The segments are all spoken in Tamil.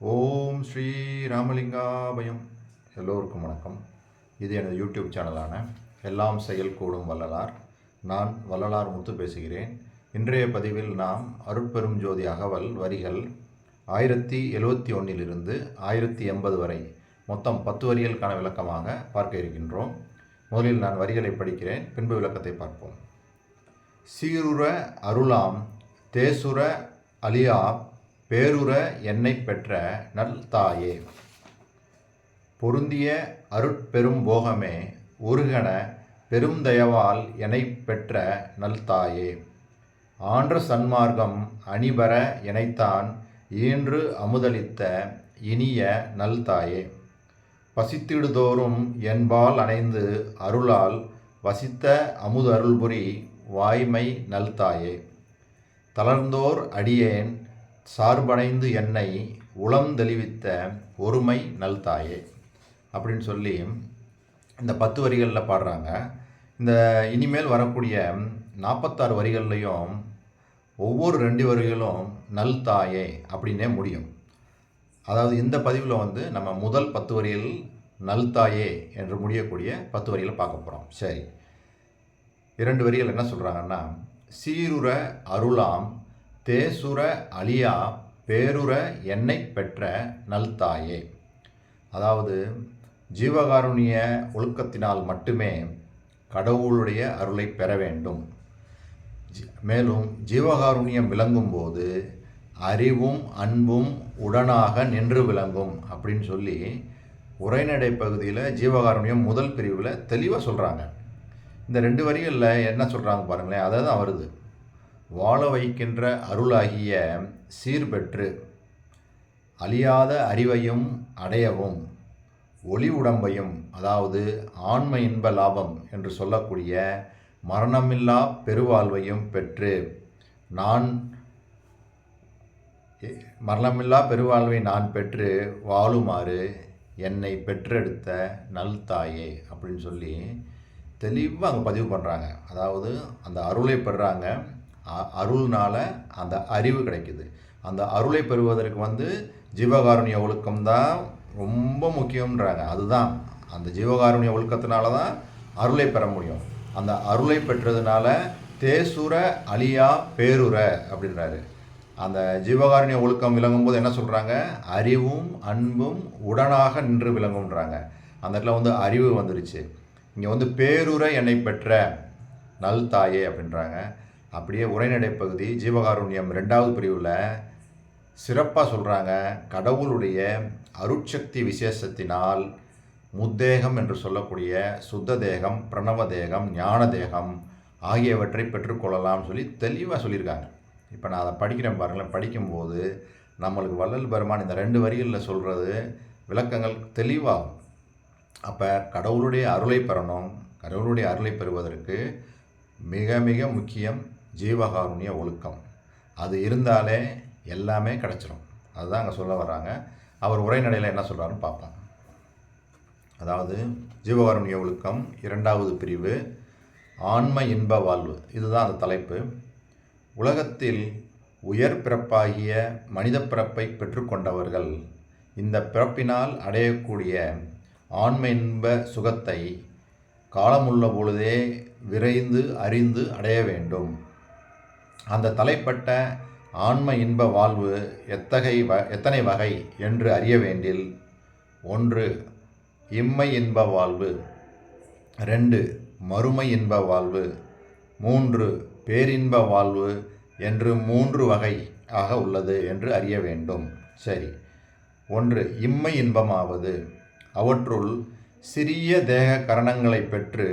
ஓம் ஸ்ரீ ராமலிங்காபயம். எல்லோருக்கும் வணக்கம். இது எனது யூடியூப் சேனலான எல்லாம் செயல் கூடும் வள்ளலார். நான் வள்ளலார் முத்து பேசுகிறேன். இன்றைய பதிவில் நாம் அருட்பெரும் ஜோதி அகவல் வரிகள் ஆயிரத்தி எழுவத்தி ஒன்றிலிருந்து ஆயிரத்தி எண்பது வரை மொத்தம் பத்து வரிகளுக்கான விளக்கமாக பார்க்க இருக்கின்றோம். முதலில் நான் வரிகளை படிக்கிறேன் பின்பு விளக்கத்தை பார்ப்போம். சீருர அருளாம் தேசுர அலியா பேருற என்னை பெற்ற நல் தாயே. பொருந்திய அருட்பெரும் போகமே உருகன பெருந்தயவால் என்னை பெற்ற நல் தாயே. ஆன்ற சன்மார்க்கம் அணிபர எனைத்தான் ஈன்று அமுதளித்த இனிய நல் தாயே. பசித்திடுதோறும் என்பால் அணைந்து அருளால் வசித்த அமுது அருள்புரி வாய்மை நல்தாயே தளர்ந்தோர் அடியேன் சார்படைந்து என்னை உளம் தெளிவித்த ஒருமை நல்தாயே அப்படின்னு சொல்லி இந்த பத்து வரிகளில் பாடுறாங்க. இந்த இனிமேல் வரக்கூடிய நாற்பத்தாறு வரிகள்லையும் ஒவ்வொரு ரெண்டு வரிகளும் நல் தாயே அப்படின்னே முடியும். அதாவது இந்த பதிவில் வந்து நம்ம முதல் பத்து வரியில் நல் தாயே என்று முடியக்கூடிய பத்து வரிகளை பார்க்க போகிறோம் சரி. இரண்டு வரிகள் என்ன சொல்கிறாங்கன்னா சீருர அருளாம் தேசுர அழியா பேருற என்னை பெற்ற நல்தாயே. அதாவது ஜீவகாருண்ய ஒழுக்கத்தினால் மட்டுமே கடவுளுடைய அருளை பெற வேண்டும். மேலும் ஜீவகாருண்யம் விளங்கும்போது அறிவும் அன்பும் உடனாக நின்று விளங்கும் அப்படின்னு சொல்லி உரைநடை பகுதியில் ஜீவகாருண்யம் முதல் பிரிவில் தெளிவாக சொல்கிறாங்க இந்த ரெண்டு வரிகளில் என்ன சொல்கிறாங்க பாருங்களேன் அதை தான் வருது. வாழ வைக்கின்ற அருளாகிய சீர்பெற்று அழியாத அறிவையும் அடையவும் ஒளி உடம்பையும் அதாவது ஆன்ம இன்ப லாபம் என்று சொல்லக்கூடிய மரணமில்லா பெருவாழ்வையும் பெற்று நான் மரணமில்லா பெருவாழ்வை நான் பெற்று வாழுமாறு என்னை பெற்றெடுத்த நல் தாயே அப்படின்னு சொல்லி தெளிவாக அங்கே பதிவு பண்ணுறாங்க அதாவது அந்த அருளை பெறுறாங்க அருள்னால அந்த அறிவு கிடைக்குது. அந்த அருளை பெறுவதற்கு வந்து ஜீவகாருண்ய ஒழுக்கம் தான் ரொம்ப முக்கியம்ன்றாங்க. அதுதான். அந்த ஜீவகாருண்ய ஒழுக்கத்தினால தான் அருளை பெற முடியும். அந்த அருளை பெற்றதுனால தேசுர அழியா பேருர அப்படின்றாரு. அந்த ஜீவகாருண்ய ஒழுக்கம் விளங்கும் போது என்ன சொல்கிறாங்க அறிவும் அன்பும் உடனாக நின்று விளங்கும்ன்றாங்க. அந்த இடத்துல வந்து அறிவு வந்துருச்சு. இங்கே வந்து பேருரை என்னை பெற்ற நல் தாயே அப்படின்றாங்க. அப்படியே உரைநடை பகுதி ஜீவகாருண்யம் ரெண்டாவது பிரிவில் சிறப்பாக சொல்கிறாங்க கடவுளுடைய அருட்சக்தி விசேஷத்தினால் முத்தேகம் என்று சொல்லக்கூடிய சுத்த தேகம் பிரணவ தேகம் ஞான தேகம் ஆகியவற்றை பெற்றுக்கொள்ளலாம்னு சொல்லி தெளிவாக சொல்லியிருக்காங்க. இப்போ நான் அதை படிக்கிறேன் பாருங்களேன். படிக்கும்போது நம்மளுக்கு வள்ளல் பெருமான் இந்த ரெண்டு வரிகளில் சொல்கிறது விளக்கங்கள் தெளிவாகும். அப்போ கடவுளுடைய அருளை பெறணும் கடவுளுடைய அருளை பெறுவதற்கு மிக மிக முக்கியம் ஜீவகாருண்ய ஒழுக்கம். அது இருந்தாலே எல்லாமே கிடச்சிரும். அதுதான் அங்கே சொல்ல வர்றாங்க. அவர் உரைநடையில் என்ன சொல்கிறாருன்னு பார்ப்பாங்க அதாவது ஜீவகாருண்ய ஒழுக்கம் இரண்டாவது பிரிவு ஆன்ம இன்ப வாழ்வு. இதுதான் அந்த தலைப்பு. உலகத்தில் உயர் பிறப்பாகிய மனித பிறப்பை பெற்றுக்கொண்டவர்கள் இந்த பிறப்பினால் அடையக்கூடிய ஆன்ம இன்ப சுகத்தை காலமுள்ள பொழுதே விரைந்து அறிந்து அடைய வேண்டும். அந்த தலைப்பட்ட ஆன்ம இன்ப வாழ்வு எத்தகை வ எத்தனை வகை என்று அறிய வேண்டில் ஒன்று இம்மை இன்ப வாழ்வு. ரெண்டு மறுமை இன்ப வாழ்வு. மூன்று பேரின்ப வாழ்வு என்று மூன்று வகை ஆக உள்ளது என்று அறிய வேண்டும். சரி. ஒன்று இம்மை இன்பமாவது. அவற்றுள் சிறிய தேக கரணங்களை பெற்று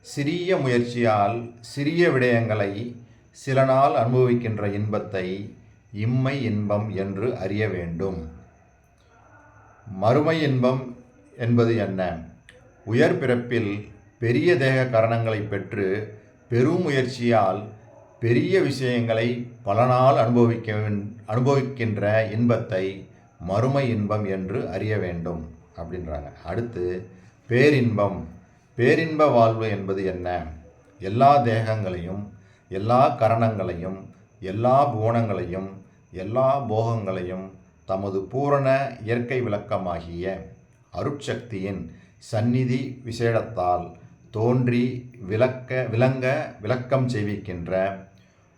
சிறிய முயற்சியால் சிறிய விடயங்களை சில நாள் அனுபவிக்கின்ற இன்பத்தை இம்மை இன்பம் என்று அறிய வேண்டும். மறுமை இன்பம் என்பது என்ன? உயர் பிறப்பில் பெரிய தேக கரணங்களை பெற்று பெரும் முயற்சியால் பெரிய விஷயங்களை பல நாள் அனுபவிக்க அனுபவிக்கின்ற இன்பத்தை மறுமை இன்பம் என்று அறிய வேண்டும் அப்படின்றாங்க. அடுத்து பேரின்பம். பேரின்ப வாழ்வு என்பது என்ன? எல்லா தேகங்களையும் எல்லா கரணங்களையும் எல்லா புவனங்களையும் எல்லா போகங்களையும் தமது பூரண இயற்கை விளக்கமாகிய அருட்சக்தியின் சந்நிதி விசேடத்தால் தோன்றி விளக்க விளங்க விளக்கம் செய்விக்கின்ற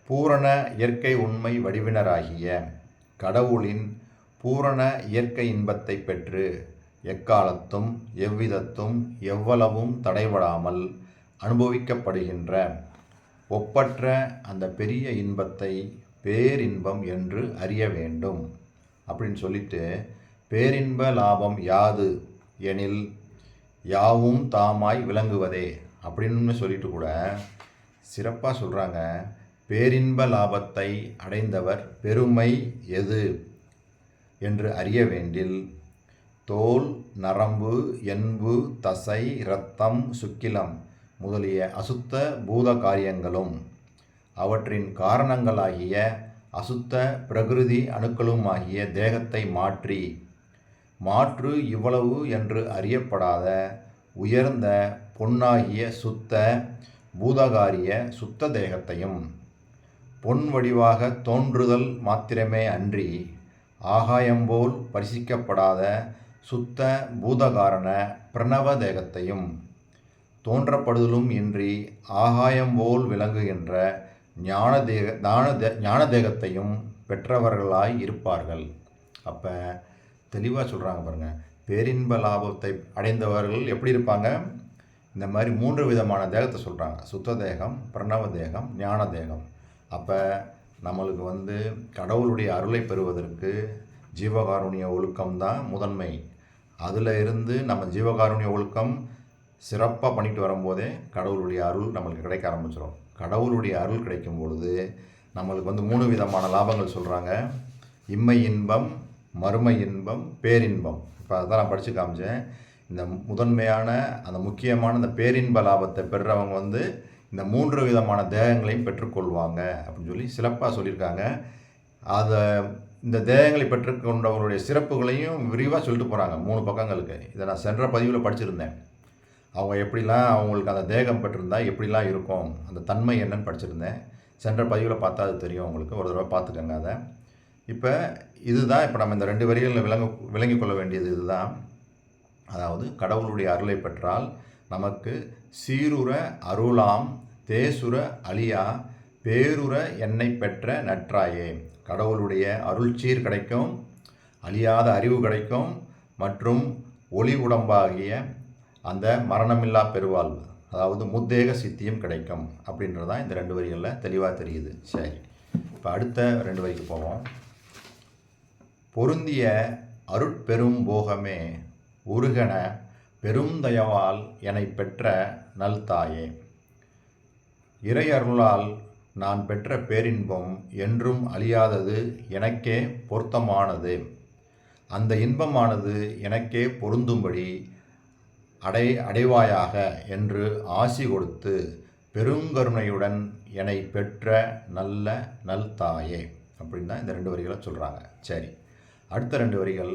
பூரண இயற்கை உண்மை வடிவினராகிய கடவுளின் பூரண இயற்கை இன்பத்தை பெற்று எக்காலத்தும் எவ்விதத்தும் எவ்வளவும் தடைபடாமல் அனுபவிக்கப்படுகின்ற ஒப்பற்ற அந்த பெரிய இன்பத்தை பேரின்பம் என்று அறிய வேண்டும். அப்படின்னு சொல்லிட்டு பேரின்ப லாபம் யாது எனில் யாவும் தாமாய் விளங்குவதே. அப்படின்னு சொல்லிட்டு கூட சிறப்பாக சொல்கிறாங்க பேரின்ப லாபத்தை அடைந்தவர் பெருமை எது என்று அறிய வேண்டில் தோல் நரம்பு எண்பு தசை இரத்தம் சுக்கிலம் முதலிய அசுத்த பூத காரியங்களும் அவற்றின் காரணங்களாகிய அசுத்த பிரகிருதி அணுக்களுமாகிய தேகத்தை மாற்றி மாற்று இவ்வளவு என்று அறியப்படாத உயர்ந்த பொன்னாகிய சுத்த பூதகாரிய சுத்த தேகத்தையும் பொன் வடிவாக தோன்றுதல் மாத்திரமே அன்றி ஆகாயம்போல் பரிசிக்கப்படாத சுத்த பூதகாரண பிரணவ தேகத்தையும் தோன்றப்படுதலும் இன்றி ஆகாயம் போல் விளங்குகின்ற ஞான தேக ஞான தே ஞான தேகத்தையும் பெற்றவர்களாய் இருப்பார்கள். அப்போ தெளிவாக சொல்கிறாங்க பாருங்கள் பேரின்ப லாபத்தை அடைந்தவர்கள் எப்படி இருப்பாங்க? இந்த மாதிரி மூன்று விதமான தேகத்தை சொல்கிறாங்க சுத்த தேகம் பிரணவ தேகம் ஞான தேகம். அப்போ நம்மளுக்கு வந்து கடவுளுடைய அருளை பெறுவதற்கு ஜீவகாருண்ய ஒழுக்கம் தான் முதன்மை. அதில் இருந்து நம்ம ஜீவகாருண்ய ஒழுக்கம் சிறப்பாக பண்ணிட்டு வரும்போதே கடவுளுடைய அருள் நம்மளுக்கு கிடைக்க ஆரம்பிச்சிடும் கடவுளுடைய அருள் கிடைக்கும் பொழுது நம்மளுக்கு வந்து மூணு விதமான லாபங்கள் சொல்கிறாங்க இம்மை இன்பம் மறுமை இன்பம் பேரின்பம். இப்போ அதான் நான் படித்து காமிச்சேன். இந்த முதன்மையான அந்த முக்கியமான இந்த பேரின்ப லாபத்தை பெறுறவங்க வந்து இந்த மூன்று விதமான தேகங்களையும் பெற்றுக்கொள்வாங்க அப்படின்னு சொல்லி சிறப்பாக சொல்லியிருக்காங்க. அதை இந்த தேகங்களை பெற்றுக்கொண்டவர்களுடைய சிறப்புகளையும் விரிவாக சொல்லிட்டு போகிறாங்க மூணு பக்கங்களுக்கு. இதை நான் சென்ற பதிவில் படிச்சிருந்தேன். அவங்க எப்படிலாம் அவங்களுக்கு அந்த தேகம் பெற்றிருந்தால் எப்படிலாம் இருக்கும்? அந்த தன்மை என்னன்னு படிச்சிருந்தேன். சென்ற பதிவில் பார்த்தா அது தெரியும் உங்களுக்கு. ஒரு தடவை பார்த்துக்கோங்க அதை. இப்போ இதுதான் இப்போ நம்ம இந்த ரெண்டு வரிகளில் விளங்க விளங்கி கொள்ள வேண்டியது இதுதான். அதாவது கடவுளுடைய அருளை பெற்றால் நமக்கு சீருற அருளாம் தேசுர அழியா பேருற என்னை பெற்ற நற்றாயே. கடவுளுடைய அருள்சீர் கிடைக்கும் அழியாத அறிவு கிடைக்கும் மற்றும் ஒளி உடம்பாகிய அந்த மரணமில்லா பெருவாழ்வு அதாவது முத்தேக சித்தியும் கிடைக்கும் அப்படின்றது தான் இந்த ரெண்டு வரிகளில் தெளிவாக தெரியுது. சரி இப்போ அடுத்த ரெண்டு வரிக்கு போவோம். பொருந்திய அருட்பெரும் போகமே உருகன பெருந்தயவால் என்னை பெற்ற நல்தாயே இறையருளால் நான் பெற்ற பேரின்பம் என்றும் அழியாதது எனக்கே பொருத்தமானது. அந்த இன்பமானது எனக்கே பொருந்தும்படி அடை அடைவாயாக என்று ஆசி கொடுத்து பெருங்கருணையுடன் என்னை பெற்ற நல்ல நல்தாயே அப்படின்னு தான் இந்த ரெண்டு வரிகளை சொல்கிறாங்க சரி. அடுத்த ரெண்டு வரிகள்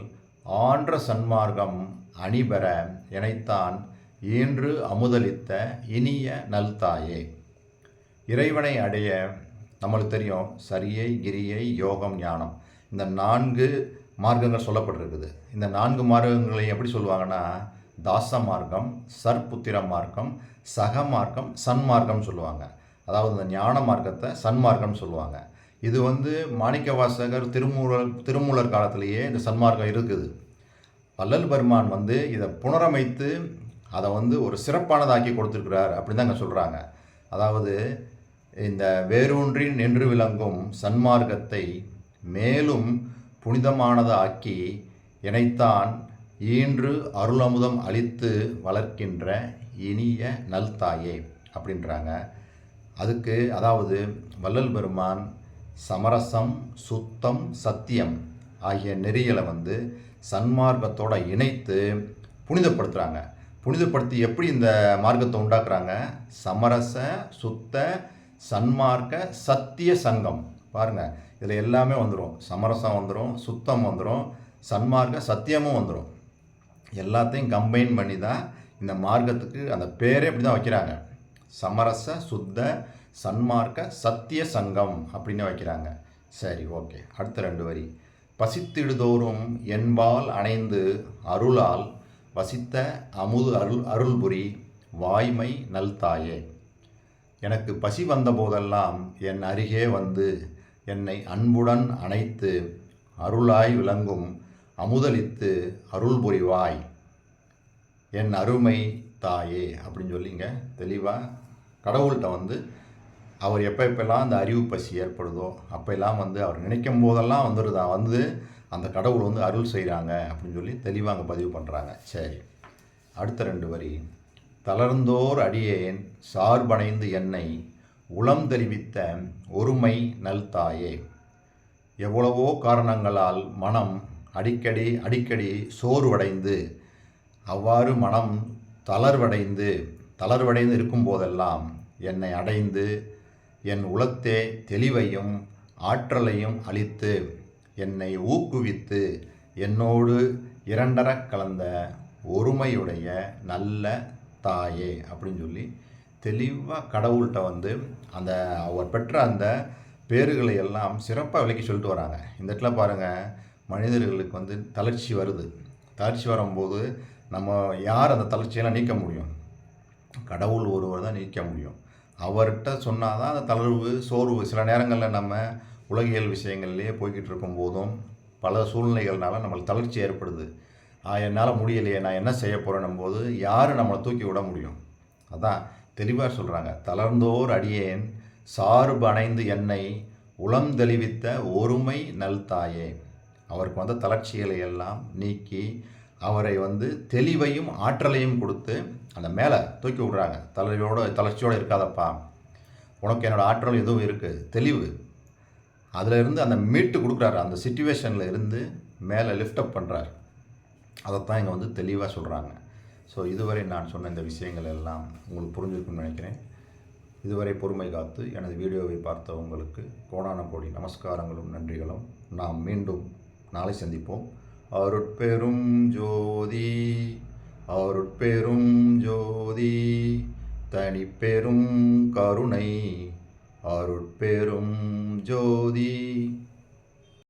ஆன்ற சன்மார்க்கம் அணிபெற எனைத்தான் ஈன்று அமுதளித்த இனிய நல்தாயே இறைவனை அடைய நம்மளுக்கு தெரியும் சரியை கிரியை யோகம் ஞானம். இந்த நான்கு மார்க்கங்கள் சொல்லப்பட்டிருக்குது. இந்த நான்கு மார்க்கங்களை எப்படி சொல்லுவாங்கன்னா தாச மார்க்கம் சர்புத்திர மார்க்கம் சக மார்க்கம் சன்மார்க்கம் சொல்லுவாங்க. அதாவது இந்த ஞான மார்க்கத்தை சன்மார்க்கம் சொல்லுவாங்க. இது வந்து மாணிக்க வாசகர் திருமூலர் திருமூலர் காலத்திலேயே இந்த சன்மார்க்கம் இருக்குது. வள்ளல் பெருமான் வந்து இதை புனரமைத்து அதை வந்து ஒரு சிறப்பானதாக்கி கொடுத்துருக்கிறார் அப்படின்னு தான் சொல்கிறாங்க அதாவது இந்த வேரூன்றி நின்று விளங்கும் சன்மார்க்கத்தை மேலும் புனிதமானதாக்கி இணைத்தான் ஈன்று அருளமுதம் அளித்து வளர்க்கின்ற இனிய நல்தாயே அப்படின்றாங்க. அதுக்கு அதாவது வள்ளல் பெருமான் சமரசம் சுத்தம் சத்தியம் ஆகிய நெறிகளை வந்து சன்மார்க்கத்தோடு இணைத்து புனிதப்படுத்துகிறாங்க புனிதப்படுத்தி எப்படி இந்த மார்க்கத்தை உண்டாக்குறாங்க? சமரச சுத்த சன்மார்க்க சத்திய சங்கம். பாருங்கள் இதில் எல்லாமே வந்துடும் சமரசம் வந்துடும் சுத்தம் வந்துடும் சன்மார்க்க சத்தியமும் வந்துடும் எல்லாத்தையும் கம்பைன் பண்ணி தான் இந்த மார்க்கத்துக்கு அந்த பேரே அப்படி தான் வைக்கிறாங்க. சமரச சுத்த சன்மார்க்க சத்திய சங்கம் அப்படின்னு வைக்கிறாங்க. சரி ஓகே. அடுத்த ரெண்டு வரி. பசித்திடுதோறும் என்பால் அணைந்து அருளால் வசித்த அமுது அருள் அருள்புரி வாய்மை நல்தாயே எனக்கு பசி வந்தபோதெல்லாம் என் அருகே வந்து என்னை அன்புடன் அணைத்து அருளாய் விளங்கும் அமுதளித்து அருள் புரிவாய் என் அருமை தாயே அப்படின்னு சொல்லிங்க. தெளிவாக கடவுள்கிட்ட வந்து அவர் எப்போ எப்பெல்லாம் அந்த அறிவு பசி ஏற்படுதோ அப்போல்லாம் வந்து அவர் நினைக்கும் போதெல்லாம் வந்துடுதா வந்து அந்த கடவுள் வந்து அருள் செய்கிறாங்க அப்படின்னு சொல்லி தெளிவாக அங்கே பதிவு பண்ணுறாங்க சரி. அடுத்த ரெண்டு வரி. தளர்ந்தோர் அடியேன் சார்பணைந்து என்னை உளம் தெரிவித்த ஒருமை நல்தாயே எவ்வளவோ காரணங்களால் மனம் அடிக்கடி அடிக்கடி சோர்வடைந்து அவ்வாறு மனம் தளர்வடைந்து தளர்வடைந்து இருக்கும்போதெல்லாம் என்னை அடைந்து என் உளத்தே தெளிவையும் ஆற்றலையும் அளித்து என்னை ஊக்குவித்து என்னோடு இரண்டரக் கலந்த ஒருமையுடைய நல்ல தாயே அப்படின்னு சொல்லி தெளிவாக கடவுள்கிட்ட வந்து அந்த அவர் பெற்ற அந்த பேறுகளை எல்லாம் சிறப்பாக விளக்கி சொல்லிட்டு வராங்க. இந்த இடத்துல பாருங்கள் மனிதர்களுக்கு வந்து தளர்ச்சி வருது. தளர்ச்சி வரும்போது நம்ம யார் அந்த தளர்ச்சியெல்லாம் நீக்க முடியும்? கடவுள் ஒருவர் தான் நீக்க முடியும். அவர்கிட்ட சொன்னால் தான் அந்த தளர்வு சோர்வு. சில நேரங்களில் நம்ம உலகியல் விஷயங்கள்லேயே போய்கிட்டு இருக்கும் போதும் பல சூழ்நிலைகள்னால நம்மளுக்கு தளர்ச்சி ஏற்படுது. ஆ, என்னால் முடியலையே நான் என்ன செய்ய போகிறேன்னும் போது யார் நம்மளை தூக்கி விட முடியும்? அதான் தெளிவாக சொல்கிறாங்க தளர்ந்தோர் அடியேன் சார்பு அணைந்து என்னை உளம் தெளிவித்த ஒருமை நல்தாயே அவருக்கு வந்த தளர்ச்சிகளை எல்லாம் நீக்கி அவரை வந்து தெளிவையும் ஆற்றலையும் கொடுத்து அந்த மேலே தூக்கி விடுறாங்க. தளர்ச்சியோட தளர்ச்சியோடு இருக்காதப்பா. உனக்கு என்னோடய ஆற்றல் எதுவும் இருக்குது தெளிவு. அதில் இருந்து அந்த மீட்டு கொடுக்குறாரு. அந்த சுச்சுவேஷனில் இருந்து மேலே லிஃப்ட் அப் பண்ணுறாரு அதைத்தான் இங்கே வந்து தெளிவாக சொல்கிறாங்க ஸோ இதுவரை நான் சொன்ன இந்த விஷயங்கள் எல்லாம் உங்களுக்கு புரிஞ்சிருக்கும்னு நினைக்கிறேன். இதுவரை பொறுமை காத்து எனது வீடியோவை பார்த்த உங்களுக்கு கோடான கோடி நமஸ்காரங்களும் நன்றிகளும். நாம் மீண்டும் நாளை சந்திப்போம். அருட்பெரும் ஜோதி அருட்பெரும் ஜோதி தனிப்பெரும் கருணை. அருட்பெரும் ஜோதி.